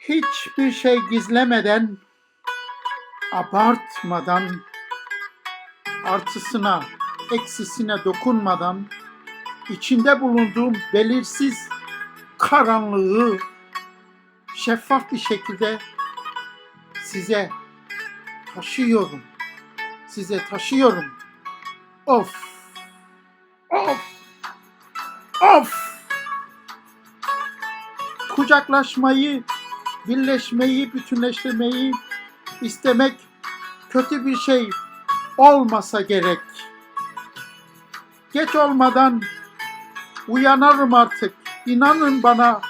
hiçbir şey gizlemeden, abartmadan, artısına, eksisine dokunmadan, içinde bulunduğum belirsiz karanlığı şeffaf bir şekilde size taşıyorum. Size taşıyorum. Of. Of. Of. Kucaklaşmayı, birleşmeyi, bütünleştirmeyi istemek kötü bir şey olmasa gerek. Geç olmadan uyanarım artık. İnanın bana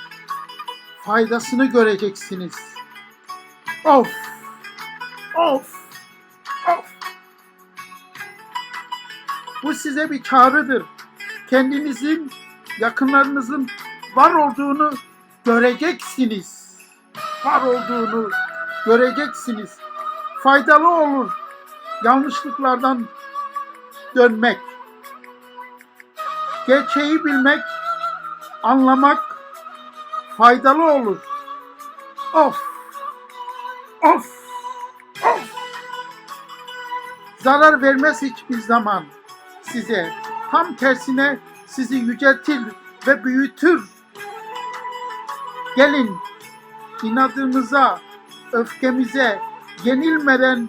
faydasını göreceksiniz. Of! Of! Of! Bu size bir çağrıdır. Kendinizin, yakınlarınızın var olduğunu göreceksiniz. Var olduğunu göreceksiniz. Faydalı olur yanlışlıklardan dönmek. Gerçeği bilmek, anlamak faydalı olur. Of! Of! Of! Zarar vermez hiçbir zaman size. Tam tersine sizi yüceltir ve büyütür. Gelin inadımıza, öfkemize yenilmeden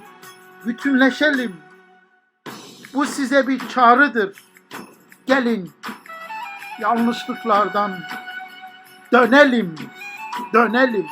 bütünleşelim. Bu size bir çağrıdır. Gelin yanlışlıklardan dönelim, dönelim.